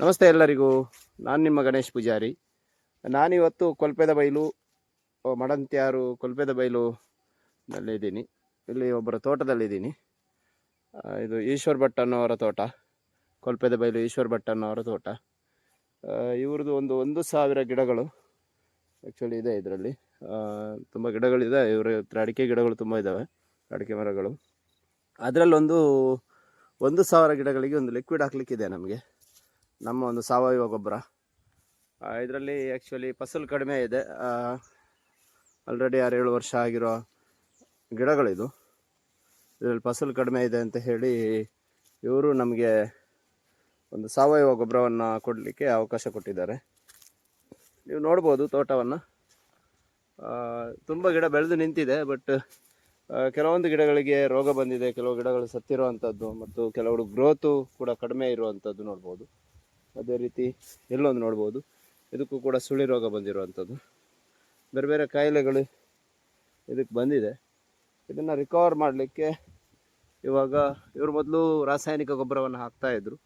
ನಮಸ್ತೆ ಎಲ್ಲರಿಗೂ. ನಾನು ನಿಮ್ಮ ಗಣೇಶ್ ಪೂಜಾರಿ. ನಾನಿವತ್ತು ಕೊಲ್ಪೆದ ಬೈಲು ಮಡಂತ್ಯಾರು ಕೊಲ್ಪೆದ ಬೈಲು ನಲ್ಲಿದ್ದೀನಿ. ಇಲ್ಲಿ ಒಬ್ಬರ ತೋಟದಲ್ಲಿದ್ದೀನಿ. ಇದು ಈಶ್ವರ್ ಭಟ್ ಅನ್ನೋರ ತೋಟ, ಕೊಲ್ಪೆದ ಬೈಲು ಈಶ್ವರ್ ಭಟ್ ಅನ್ನೋರ ತೋಟ. ಇವ್ರದ್ದು ಒಂದು ಒಂದು ಸಾವಿರ ಗಿಡಗಳು ಆ್ಯಕ್ಚುಲಿ ಇದೆ ಇದರಲ್ಲಿ. ತುಂಬ ಗಿಡಗಳಿದೆ, ಇವ್ರ ಹತ್ರ ಅಡಿಕೆ ಗಿಡಗಳು ತುಂಬ ಇದ್ದಾವೆ ಅಡಿಕೆ ಮರಗಳು. ಅದರಲ್ಲೊಂದು ಒಂದು ಸಾವಿರ ಗಿಡಗಳಿಗೆ ಒಂದು ಲಿಕ್ವಿಡ್ ಹಾಕ್ಲಿಕ್ಕಿದೆ ನಮಗೆ. ನಮ್ಮ ಒಂದು ಸಾವಯವ ಗೊಬ್ಬರ. ಇದರಲ್ಲಿ ಆ್ಯಕ್ಚುಲಿ ಫಸಲು ಕಡಿಮೆ ಇದೆ. ಆಲ್ರೆಡಿ ಆರು ಏಳು ವರ್ಷ ಆಗಿರೋ ಗಿಡಗಳಿದು. ಇದರಲ್ಲಿ ಫಸಲು ಕಡಿಮೆ ಇದೆ ಅಂತ ಹೇಳಿ ಇವರು ನಮಗೆ ಒಂದು ಸಾವಯವ ಗೊಬ್ಬರವನ್ನು ಕೊಡಲಿಕ್ಕೆ ಅವಕಾಶ ಕೊಟ್ಟಿದ್ದಾರೆ. ನೀವು ನೋಡ್ಬೋದು ತೋಟವನ್ನು. ತುಂಬ ಗಿಡ ಬೆಳೆದು ನಿಂತಿದೆ ಬಟ್ ಕೆಲವೊಂದು ಗಿಡಗಳಿಗೆ ರೋಗ ಬಂದಿದೆ, ಕೆಲವು ಗಿಡಗಳು ಸತ್ತಿರುವಂಥದ್ದು ಮತ್ತು ಕೆಲವರು ಗ್ರೋತು ಕೂಡ ಕಡಿಮೆ ಇರುವಂಥದ್ದು ನೋಡ್ಬೋದು. ಅದೇ ರೀತಿ ಎಲ್ಲೊಂದು ನೋಡ್ಬೋದು. ಇದಕ್ಕೂ ಕೂಡ ಸುಳಿ ರೋಗ ಬಂದಿರುವಂಥದ್ದು. ಬೇರೆ ಬೇರೆ ಕಾಯಿಲೆಗಳು ಇದಕ್ಕೆ ಬಂದಿದೆ. ಇದನ್ನು ರಿಕವರ್ ಮಾಡಲಿಕ್ಕೆ ಇವಾಗ ಇವರು ಮೊದಲು ರಾಸಾಯನಿಕ ಗೊಬ್ಬರವನ್ನು ಹಾಕ್ತಾಯಿದ್ರು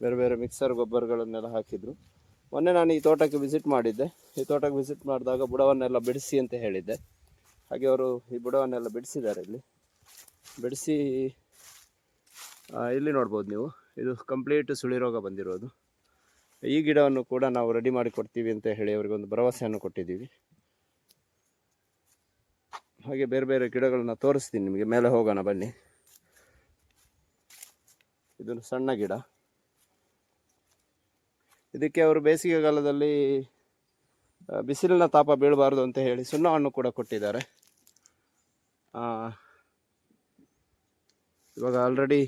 ಬೇರೆ ಬೇರೆ ಮಿಕ್ಸರ್ ಗೊಬ್ಬರಗಳನ್ನೆಲ್ಲ ಹಾಕಿದರು. ಮೊನ್ನೆ ನಾನು ಈ ತೋಟಕ್ಕೆ ವಿಸಿಟ್ ಮಾಡಿದ್ದೆ. ಈ ತೋಟಕ್ಕೆ ವಿಸಿಟ್ ಮಾಡಿದಾಗ ಬುಡವನ್ನೆಲ್ಲ ಬಿಡಿಸಿ ಅಂತ ಹೇಳಿದ್ದೆ. ಹಾಗೆ ಅವರು ಈ ಬುಡವನ್ನೆಲ್ಲ ಬಿಡಿಸಿದ್ದಾರೆ ಇಲ್ಲಿ. ಬಿಡಿಸಿ ಇಲ್ಲಿ ನೋಡ್ಬೋದು ನೀವು. ಇದು ಕಂಪ್ಲೀಟ್ ಸುಳಿ ರೋಗ ಬಂದಿರೋದು. ಈ ಗಿಡವನ್ನು ಕೂಡ ನಾವು ರೆಡಿ ಮಾಡಿ ಕೊಡ್ತೀವಿ ಅಂತ ಹೇಳಿ ಅವರಿಗೆ ಒಂದು ಭರವಸೆಯನ್ನು ಕೊಟ್ಟಿದ್ದೀವಿ. ಹಾಗೆ ಬೇರೆ ಬೇರೆ ಗಿಡಗಳನ್ನ ತೋರಿಸ್ತೀನಿ ನಿಮಗೆ. ಮೇಲೆ ಹೋಗೋಣ, ಬನ್ನಿ. ಇದೊಂದು ಸಣ್ಣ ಗಿಡ. ಇದಕ್ಕೆ ಅವರು ಬೇಸಿಗೆಗಾಲದಲ್ಲಿ ಬಿಸಿಲಿನ ತಾಪ ಬೀಳಬಾರ್ದು ಅಂತ ಹೇಳಿ ಸುಣ್ಣವನ್ನು ಕೂಡ ಕೊಟ್ಟಿದ್ದಾರೆ. ಇವಾಗ ಆಲ್ರೆಡಿ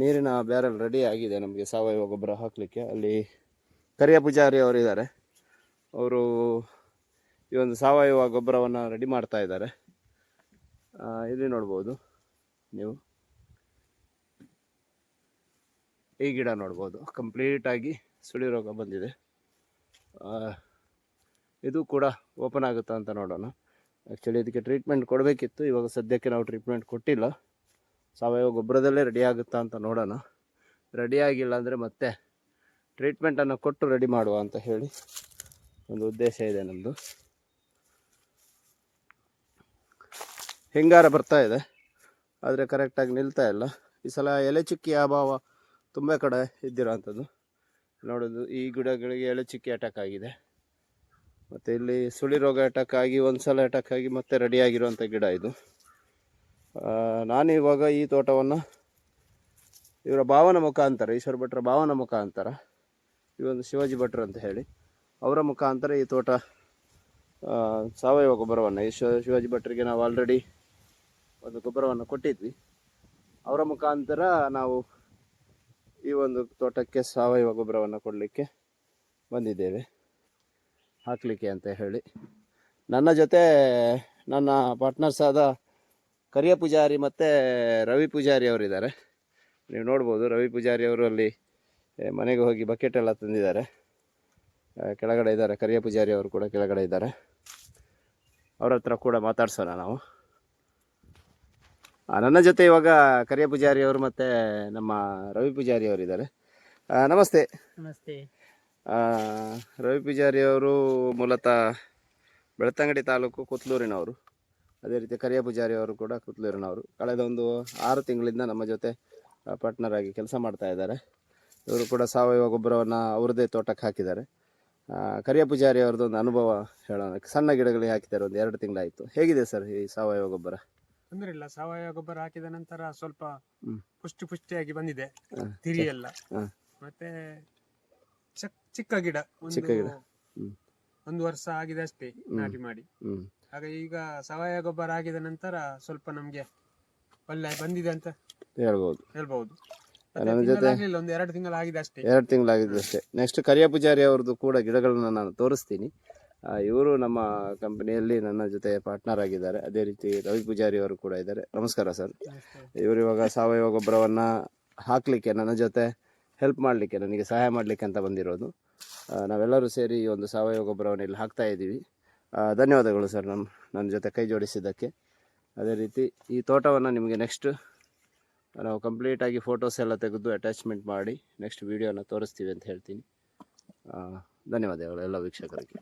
ನೀರಿನ ಬ್ಯಾರಲ್ ರೆಡಿ ಆಗಿದೆ ನಮಗೆ ಸಾವಯವ ಗೊಬ್ಬರ ಹಾಕಲಿಕ್ಕೆ. ಅಲ್ಲಿ ಕರಿಯ ಪೂಜಾರಿ ಅವರಿದ್ದಾರೆ ಅವರು ಈ ಒಂದು ಸಾವಯವ ಗೊಬ್ಬರವನ್ನು ರೆಡಿ ಮಾಡ್ತಾ ಇದ್ದಾರೆ ಇಲ್ಲಿ ನೋಡ್ಬೋದು ನೀವು. ಈ ಗಿಡ ನೋಡ್ಬೋದು. ಕಂಪ್ಲೀಟಾಗಿ ಸುಳಿ ರೋಗ ಬಂದಿದೆ. ಇದು ಕೂಡ ಓಪನ್ ಆಗುತ್ತಾ ಅಂತ ನೋಡೋಣ. ಆ್ಯಕ್ಚುಲಿ ಇದಕ್ಕೆ ಟ್ರೀಟ್ಮೆಂಟ್ ಕೊಡಬೇಕಿತ್ತು. ಇವಾಗ ಸದ್ಯಕ್ಕೆ ನಾವು ಟ್ರೀಟ್ಮೆಂಟ್ ಕೊಟ್ಟಿಲ್ಲ. ಸಾವಯವ ಗೊಬ್ಬರದಲ್ಲೇ ರೆಡಿ ಆಗುತ್ತಾ ಅಂತ ನೋಡೋಣ. ರೆಡಿ ಆಗಿಲ್ಲ ಅಂದರೆ ಮತ್ತೆ ಟ್ರೀಟ್ಮೆಂಟನ್ನು ಕೊಟ್ಟು ರೆಡಿ ಮಾಡುವ ಅಂತ ಹೇಳಿ ಒಂದು ಉದ್ದೇಶ ಇದೆ ನಮ್ಮದು ಹಿಂಗಾರ ಬರ್ತಾ ಇದೆ. ಆದರೆ ಕರೆಕ್ಟಾಗಿ ನಿಲ್ತಾ ಇಲ್ಲ. ಈ ಸಲ ಎಲೆ ಚಿಕ್ಕಿ ಅಭಾವ ತುಂಬ ಕಡೆ ಇದ್ದಿರೋವಂಥದ್ದು ನೋಡೋದು ಈ ಗಿಡಗಳಿಗೆ ಎಲೆ ಚುಕ್ಕಿ ಅಟ್ಯಾಕ್ ಆಗಿದೆ. ಮತ್ತು ಇಲ್ಲಿ ಸುಳಿ ರೋಗ ಅಟ್ಯಾಕ್ ಆಗಿ ಒಂದು ಸಲ ಅಟ್ಯಾಕ್ ಆಗಿ ಮತ್ತೆ ರೆಡಿಯಾಗಿರುವಂಥ ಗಿಡ ಇದು. ಆ, ನಾನು ಇವಾಗ ಈ ತೋಟವನ್ನು ಇವರ ಭಾವನ ಮುಖಾಂತರ ಈಶ್ವರ ಭಟ್ರ ಭಾವನ ಮುಖಾಂತರ ಒಂದು ಶಿವಾಜಿ ಭಟ್ರು ಅಂತ ಹೇಳಿ ಅವರ ಮುಖಾಂತರ ಈ ತೋಟ ಸಾವಯವ ಗೊಬ್ಬರವನ್ನು ಈಶ್ವ ಶಿವಾಜಿ ಭಟ್ರಿಗೆ ನಾವು ಆಲ್ರೆಡಿ ಒಂದು ಗೊಬ್ಬರವನ್ನು ಕೊಟ್ಟಿದ್ವಿ. ಅವರ ಮುಖಾಂತರ ನಾವು ಈ ಒಂದು ತೋಟಕ್ಕೆ ಸಾವಯವ ಗೊಬ್ಬರವನ್ನು ಕೊಡಲಿಕ್ಕೆ ಬಂದಿದ್ದೇವೆ. ಹಾಕಲಿಕ್ಕೆ ಅಂತ ಹೇಳಿ. ನನ್ನ ಜೊತೆ ನನ್ನ ಪಾರ್ಟ್ನರ್ಸ್ ಆದ ಕರಿಯ ಪೂಜಾರಿ ಮತ್ತು ರವಿ ಪೂಜಾರಿ ಅವರಿದ್ದಾರೆ. ನೀವು ನೋಡ್ಬೋದು ರವಿ ಪೂಜಾರಿ ಅವರು ಅಲ್ಲಿ ಮನೆಗೆ ಹೋಗಿ ಬಕೆಟ್ ಎಲ್ಲ ತಂದಿದ್ದಾರೆ. ಕೆಳಗಡೆ ಇದ್ದಾರೆ ಕರಿಯ ಪೂಜಾರಿ ಅವರು ಕೂಡ ಕೆಳಗಡೆ ಇದ್ದಾರೆ. ಅವ್ರ ಹತ್ರ ಕೂಡ ಮಾತಾಡ್ಸೋಣ ನಾವು. ನನ್ನ ಜೊತೆ ಇವಾಗ ಕರಿಯ ಪೂಜಾರಿ ಅವರು ಮತ್ತು ನಮ್ಮ ರವಿ ಪೂಜಾರಿ ಅವರಿದ್ದಾರೆ. ನಮಸ್ತೆ. ನಮಸ್ತೆ. ರವಿ ಪೂಜಾರಿ ಅವರು ಮೂಲತಃ ಬೆಳ್ತಂಗಡಿ ತಾಲೂಕು ಕುತ್ಲೂರಿನವರು. ಅದೇ ರೀತಿ ಕರಿಯ ಪೂಜಾರಿ ಅವರು ಕೂಡ ಕುತ್ಲೂರಿನವರು. ಕಳೆದ ಒಂದು ಆರು ತಿಂಗಳಿಂದ ನಮ್ಮ ಜೊತೆ ಪಾರ್ಟ್ನರ್ ಆಗಿ ಕೆಲಸ ಮಾಡ್ತಾ ಇದ್ದಾರೆ. ಇವರು ಕೂಡ ಸಾವಯವ ಗೊಬ್ಬರವನ್ನು ಅವ್ರದ್ದೇ ತೋಟಕ್ಕೆ ಹಾಕಿದ್ದಾರೆ. ಕರಿಯ ಪೂಜಾರಿ ಅವ್ರದ್ದು ಒಂದು ಅನುಭವ ಹೇಳೋಣ. ಸಣ್ಣ ಗಿಡಗಳಿಗೆ ಹಾಕಿದ್ದಾರೆ ಒಂದು ಎರಡು ತಿಂಗಳಾಯಿತು. ಹೇಗಿದೆ ಸರ್ ಈ ಸಾವಯವ ಗೊಬ್ಬರ? ತೊಂದರೆ ಇಲ್ಲ. ಸಾವಯವ ಗೊಬ್ಬರ ಹಾಕಿದ ನಂತರ ಸ್ವಲ್ಪ ಪುಷ್ಟಿ ಪುಷ್ಟಿಯಾಗಿ ಬಂದಿದೆ. ಹ, ತಿರಿ ಎಲ್ಲ ಹ. ಮತ್ತೆ ಚಕ್- ಚಿಕ್ಕ ಗಿಡ. ಚಿಕ್ಕ ಗಿಡ. ಒಂದು ಒಂದು ವರ್ಷ ಆಗಿದೆ ಅಷ್ಟೇ ನಾಟಿ ಮಾಡಿ. ಹಾಗೆ ಈಗ ಸಾವಯವ ಗೊಬ್ಬರ ಆಗಿದ ನಂತರ ಸ್ವಲ್ಪ ನಮಗೆ ಒಳ್ಳೆ ಬಂದಿದೆ ಅಂತ ಹೇಳ್ಬೋದು. ಹೇಳ್ಬಹುದು ನನ್ನ ಜೊತೆ- ಆಗ್ಲಿಲ್ಲ ಒಂದು ಎರಡು ತಿಂಗಳು ಆಗಿದೆ ಅಷ್ಟೇ. ಎರಡು ತಿಂಗಳಾಗಿದೆ ಅಷ್ಟೇ. ನೆಕ್ಸ್ಟ್ ಕರಿಯ ಪೂಜಾರಿ ಅವ್ರದ್ದು ಕೂಡ ಗಿಡಗಳನ್ನು ನಾನು ತೋರಿಸ್ತೀನಿ. ಇವರು ನಮ್ಮ ಕಂಪನಿಯಲ್ಲಿ ನನ್ನ ಜೊತೆ ಪಾರ್ಟ್ನರ್ ಆಗಿದ್ದಾರೆ. ಅದೇ ರೀತಿ ರವಿ ಪೂಜಾರಿ ಅವರು ಕೂಡ ಇದ್ದಾರೆ. ನಮಸ್ಕಾರ ಸರ್. ಇವರು ಇವಾಗ ಸಾವಯವ ಗೊಬ್ಬರವನ್ನು ಹಾಕಲಿಕ್ಕೆ ನನ್ನ ಜೊತೆ ಹೆಲ್ಪ್ ಮಾಡಲಿಕ್ಕೆ ನನಗೆ ಸಹಾಯ ಮಾಡಲಿಕ್ಕೆ ಅಂತ ಬಂದಿರೋದು. ಆ, ನಾವೆಲ್ಲರೂ ಸೇರಿ ಈ ಒಂದು ಸಾವಯವ ಗೊಬ್ಬರವನ್ನು ಇಲ್ಲಿ ಹಾಕ್ತಾ ಇದ್ದೀವಿ. ಧನ್ಯವಾದಗಳು ಸರ್ ನಮ್ಮ ನನ್ನ ಜೊತೆ ಕೈ ಜೋಡಿಸಿದ್ದಕ್ಕೆ. ಅದೇ ರೀತಿ ಈ ತೋಟವನ್ನು ನಿಮಗೆ ನೆಕ್ಸ್ಟ್ ನಾವು ಕಂಪ್ಲೀಟಾಗಿ ಫೋಟೋಸ್ ಎಲ್ಲ ತೆಗೆದು ಅಟ್ಯಾಚ್ಮೆಂಟ್ ಮಾಡಿ ನೆಕ್ಸ್ಟ್ ವೀಡಿಯೋನ ತೋರಿಸ್ತೀವಿ ಅಂತ ಹೇಳ್ತೀನಿ. ಧನ್ಯವಾದಗಳು ಎಲ್ಲ ವೀಕ್ಷಕರಿಗೆ.